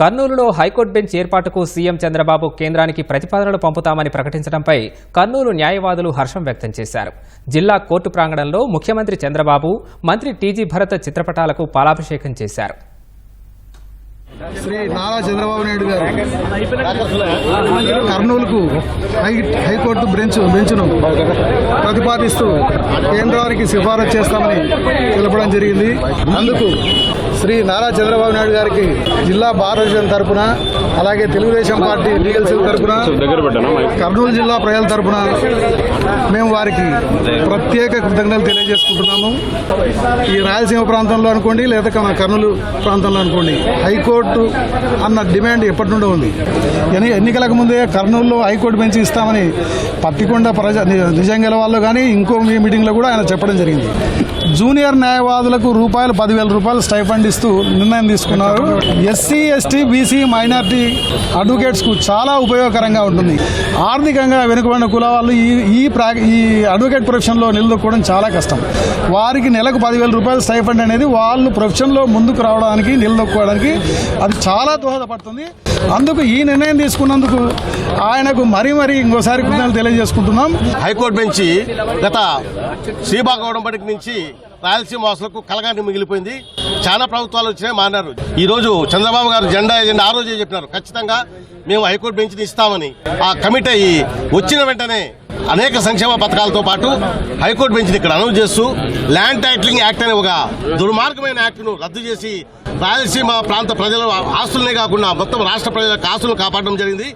కర్నూలులో high court bench ఏర్పాటుకు CM Chandrababu కేంద్రానికి ప్రతిపాదనలు పంపుతామని ప్రకటించడంపై కర్నూలు న్యాయవాదులు హర్షం వ్యక్తం చేశారు. జిల్లా కోర్టు ప్రాంగణంలో ముఖ్యమంత్రి చంద్రబాబు మంత్రి టీజీ భరత్ చిత్రపటాలకు పాలాభిషేకం చేశారు. శ్రీ నారా చంద్రబాబు నాయుడు గారు కర్నూలుకు హై హైకోర్టు బెంచ్ బెంచ్ను ప్రతిపాదిస్తూ కేంద్రానికి సిఫారసు చేస్తామని తెలపడం జరిగింది. అందుకు శ్రీ నారా చంద్రబాబు నాయుడు గారికి జిల్లా భారతదేశం తరఫున తరపున అలాగే తెలుగుదేశం పార్టీ లీగల్ సెల్ తరపున కర్నూలు జిల్లా ప్రజల తరపున మేము వారికి ప్రత్యేక కృతజ్ఞతలు తెలియజేసుకుంటున్నాము. ఈ రాయలసీమ ప్రాంతంలో అనుకోండి లేదా మన కర్నూలు ప్రాంతంలో అనుకోండి హైకోర్టు అన్న డిమాండ్ ఎప్పటి నుండో ఉంది. ఎన్నికలకు ముందే కర్నూలులో హైకోర్టు బెంచ్ ఇస్తామని పత్తికొండ ప్రజ నిజంగల వాళ్ళు కానీ ఇంకో మీటింగ్లో కూడా ఆయన చెప్పడం జరిగింది. జూనియర్ న్యాయవాదులకు రూపాయలు పదివేల రూపాయలు స్టైఫండ్ ఇస్తూ నిర్ణయం తీసుకున్నారు. ఎస్సీ ఎస్టీ బీసీ మైనార్టీ అడ్వకేట్స్కు చాలా ఉపయోగకరంగా ఉంటుంది. ఆర్థికంగా వెనుకబడిన కుల వాళ్ళు ఈ ఈ ప్రా ఈ అడ్వకేట్ ప్రొఫెషన్లో నిలదొక్కుకోవడం చాలా కష్టం. వారికి నెలకు పదివేల రూపాయలు స్టైఫండ్ అనేది వాళ్ళు ప్రొఫెషన్లో ముందుకు రావడానికి నిలదొక్కుకోవడానికి అది చాలా దోహదపడుతుంది. అందుకు ఈ నిర్ణయం తీసుకున్నందుకు ఆయనకు మరీ మరీ ఇంకోసారి కృతజ్ఞతలు తెలియజేసుకుంటున్నాం. హైకోర్టు బెంచి గత శ్రీభాగవడం బడికి నుంచి రాయలసీమ వాసులకు కలగాని మిగిలిపోయింది. చాలా ప్రభుత్వాలు వచ్చినాయి మారినారు. ఈ రోజు చంద్రబాబు గారు జెండా ఏజెండా ఆ రోజే చెప్పినారు ఖచ్చితంగా మేము హైకోర్టు బెంచ్ని ఇస్తామని. ఆ కమిటీ అయ్యి వచ్చిన వెంటనే అనేక సంక్షేమ పథకాలతో పాటు హైకోర్టు బెంచ్ని ఇక్కడ అనౌన్స్ చేస్తూ ల్యాండ్ టైటిలింగ్ యాక్ట్ అనే ఒక దుర్మార్గమైన యాక్ట్ను రద్దు చేసి రాయలసీమ ప్రాంత ప్రజల ఆస్తులనే కాకుండా మొత్తం రాష్ట్ర ప్రజల ఆస్తులను కాపాడడం జరిగింది.